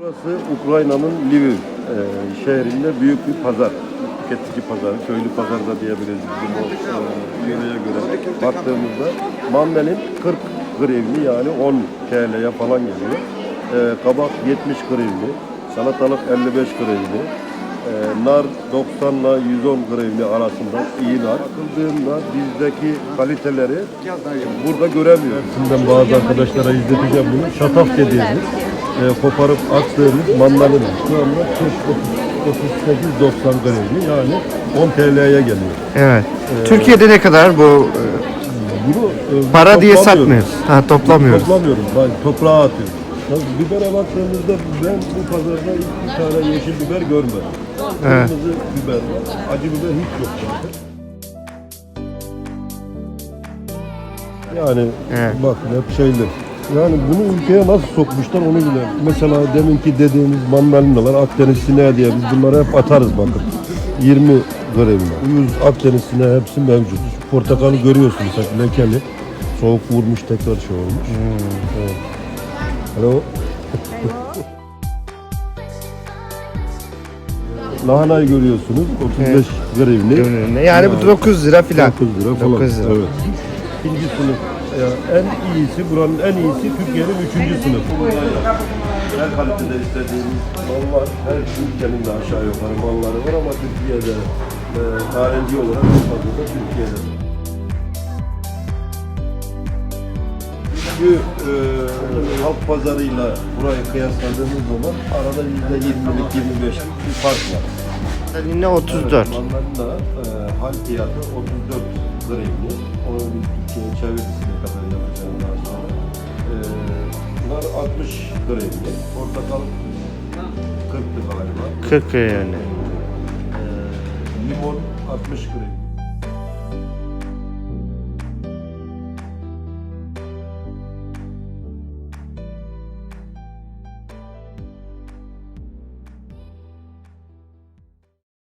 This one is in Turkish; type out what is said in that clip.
Burası Ukrayna'nın Lviv e, şehrinde büyük bir pazar. Tüketici pazarı, köylü pazar da diyebiliriz bizim o e, yöreye göre baktığımızda. Mandalin 40 grivni yani 10 TL'ye falan geliyor. E, kabak 70 grivni, salatalık 55 grivni, e, nar 90 ile 110 grivni arasında iyi nar. Bakıldığında bizdeki kaliteleri burada göremiyoruz. Şimdiden bazı arkadaşlara izleteceğim bunu. Şataf dediğimiz e, koparıp attığımız mandalina. Şu anda 38-90 grivni yani 10 TL'ye geliyor. Evet. Türkiye'de ne kadar bu e, Bunu e, para diye satmıyoruz. Ha toplamıyoruz. Toplamıyoruz. Ben toprağa atıyoruz. Tabii bibere baktığımızda ben bu pazarda hiç bir tane yeşil biber görmedim. Evet. Kırmızı biber var. Acı biber hiç yok zaten. Yani Evet. bak hep şeyler. Yani bunu ülkeye nasıl sokmuşlar onu bile. Mesela deminki dediğimiz mandalinalar Akdeniz sineği diye biz bunları hep atarız bakın. 20 grevine. Uyuz Akdeniz sineği hepsi mevcut. Şu portakalı görüyorsunuz bak lekeli. Soğuk vurmuş tekrar şey olmuş. Evet. Alo. Lahanayı görüyorsunuz 35 grevni. Ürününe. Yani bu 9 lira filan. 9 lira falan. 9 lira. Evet. İkinci sınıf. En iyisi, buranın en iyisi Türkiye'nin üçüncü sınıfı. Her kalitede istediğimiz mal var. Her ülkenin de aşağı yukarı malları var ama Türkiye'de e, narenci olarak en fazla da Türkiye'de. Çünkü e, halk pazarıyla burayı kıyasladığımız zaman arada yüzde yirmilik, yirmi beşlik bir fark var. Yine 34. Onların da e, hal fiyatı 34 grivni. Onu biz Türkiye'ye çevirisine kadar yapacağız daha sonra. E, bunlar 60 grivni. Portakal 40'tı galiba. 40 lira yani. E, limon 60 grivni.